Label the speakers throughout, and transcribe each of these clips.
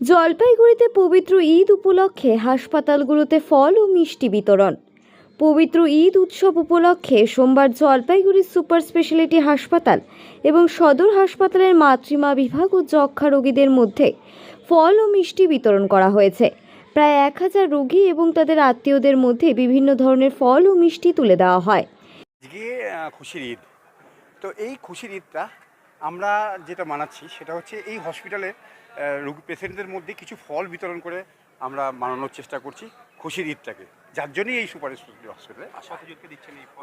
Speaker 1: জলপাইগুড়িতে পবিত্র ঈদ উপলক্ষে হাসপাতালগুলোতে ফল ও মিষ্টি বিতরণ। পবিত্র ঈদ উৎসব উপলক্ষে সোমবার জলপাইগুড়ি সুপার স্পেশালিটি হাসপাতাল এবং সদর হাসপাতালের মাতৃমা বিভাগ ও যক্ষা রোগীদের মধ্যে ফল ও মিষ্টি বিতরণ করা হয়েছে। প্রায় এক হাজার রোগী এবং তাদের আত্মীয়দের মধ্যে বিভিন্ন ধরনের ফল ও মিষ্টি তুলে দেওয়া হয়।
Speaker 2: খুশির ঈদ। তো এই খুশির ঈদটা আমরা যেটা মানাচ্ছি সেটা হচ্ছে এই হসপিটালের আহ, রোগী পেশেন্টদের মধ্যে কিছু ফল বিতরণ করে আমরা মানানোর চেষ্টা করছি খুশির ঈদটাকে। যার জন্যই এই সুপার স্পেশালিটি হসপিটালে?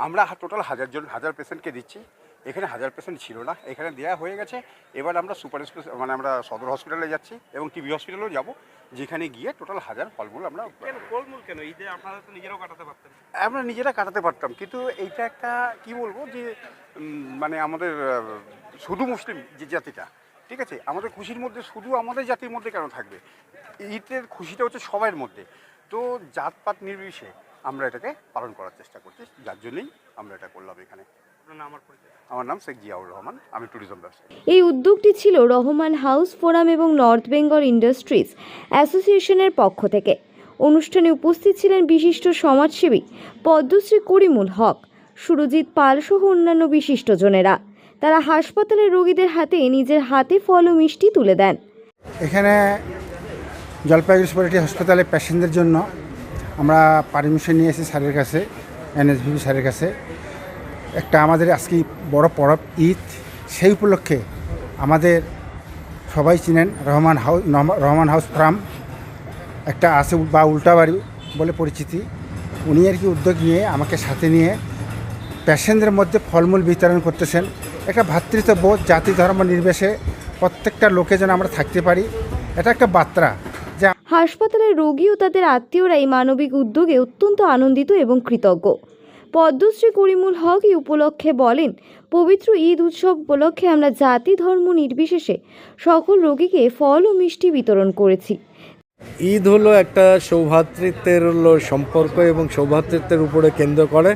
Speaker 2: আমরা টোটাল হাজার জন হাজার পেশেন্টকে দিচ্ছি। এখানে হাজার পেশেন্ট ছিল না। এখানে দেওয়া হয়ে গেছে। এবার আমরা সুপার স্পেশাল মানে আমরা সদর হসপিটালে যাচ্ছি এবং টিবি হসপিটালেও যাব যেখানে গিয়ে টোটাল হাজার ফলগুলো আমরা
Speaker 3: কেন? ঈদে আপনারা তো নিজেরাও কাটাতে পারতেন।
Speaker 2: আমরা নিজেরা কাটাতে পারতাম। কিন্তু এইটা একটা কি বলব যে মানে আমাদের শুধু মুসলিম যে জাতিটা ঠিক আছে? আমাদের খুশির মধ্যে শুধু আমাদের জাতির মধ্যে কেন থাকবে? ঈদের খুশিটা হচ্ছে সবার মধ্যে। তো জাতপাত নির্বিশেষে আমরা এটাকে পালন করার চেষ্টা করছি যার জন্যই আমরা এটা করলাম এখানে। আমার নাম শেখ জিয়াউর রহমান আমি ট্যুরিজম ব্যবসায়ী।
Speaker 1: এই উদ্যোগটি ছিল রহমান হাউস ফোরাম এবং নর্থ বেঙ্গল ইন্ডাস্ট্রিজ অ্যাসোসিয়েশনের পক্ষ থেকে। অনুষ্ঠানে উপস্থিত ছিলেন বিশিষ্ট সমাজসেবী পদ্মশ্রী করিমুল হক সুরজিৎ পাল সহ অন্যান্য বিশিষ্টজনেরা তারা হাসপাতালের রোগীদের হাতে নিজের হাতে ফল ও মিষ্টি তুলে দেন।
Speaker 4: এখানে জলপাইগুড়ি সুপারিটি হাসপাতালে পেশেন্টদের জন্য আমরা পারমিশন নিয়ে এসেছি স্যারের কাছে এনএসভিবি স্যারের কাছে। একটা আমাদের আজকে বড় পরব, ঈদ। সেই উপলক্ষে আমাদের সবাই চিনেন Rahman house Rahman house firm. একটা আছে বা উল্টাবাড়ি বলে পরিচিতি। উনি আর কি উদ্যোগ নিয়ে আমাকে সাথে নিয়ে পেশেন্টদের মধ্যে ফলমূল বিতরণ করতেছেন। একটা ভ্রাতৃত্ববোধ জাতি ধর্ম নির্বিশেষে প্রত্যেকটা লোকে যেন আমরা থাকতে পারি এটা একটা বার্তা যে
Speaker 1: হাসপাতালের রোগী ও তাদের আত্মীয়রা এই মানবিক উদ্যোগে অত্যন্ত আনন্দিত এবং কৃতজ্ঞ। পদ্মশ্রী করিমুল হক এই উপলক্ষে বলেন পবিত্র ঈদ উৎসব উপলক্ষে আমরা জাতি ধর্ম নির্বিশেষে সকল রোগীকে ফল ও মিষ্টি বিতরণ করেছি।
Speaker 5: ঈদ হলো একটা সৌভ্রাতৃত্বের হলো সম্পর্ক এবং সৌভ্রাতৃত্বের উপরে কেন্দ্র করে।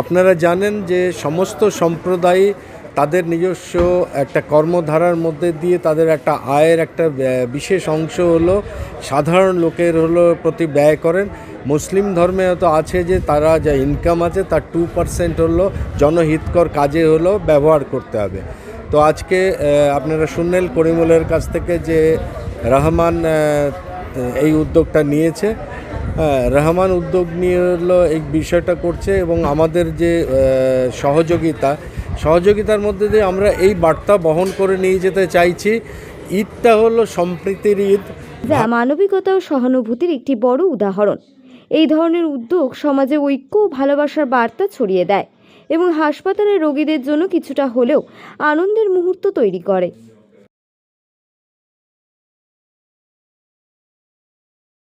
Speaker 5: আপনারা জানেন যে সমস্ত সম্প্রদায় তাদের নিজস্ব একটা কর্মধারার মধ্যে দিয়ে তাদের একটা আয়ের একটা বিশেষ অংশ হলো সাধারণ লোকের হলো প্রতি ব্যয় করেন। মুসলিম ধর্মে তো আছে যে তারা যা ইনকাম আছে তার টু পার্সেন্ট হলো জনহিতকর কাজে হলো ব্যবহার করতে হবে। তো আজকে আপনারা শুনলেন করিমুলের কাছ থেকে যে রহমান এই উদ্যোগটা নিয়েছে। হ্যাঁ, রহমান উদ্যোগ নিয়ে হলো এই বিষয়টা করছে এবং আমাদের যে সহযোগিতা সহযোগিতার মধ্যে দিয়ে আমরা এই বার্তা বহন করে নিয়ে যেতে চাইছি। ঈদটা হলো সম্প্রীতির ঈদ।
Speaker 1: যা মানবিকতা ও সহানুভূতির একটি বড় উদাহরণ। এই ধরনের উদ্যোগ সমাজে ঐক্য ও ভালোবাসার বার্তা ছড়িয়ে দেয় এবং হাসপাতালের রোগীদের জন্য কিছুটা হলেও আনন্দের মুহূর্ত তৈরি করে।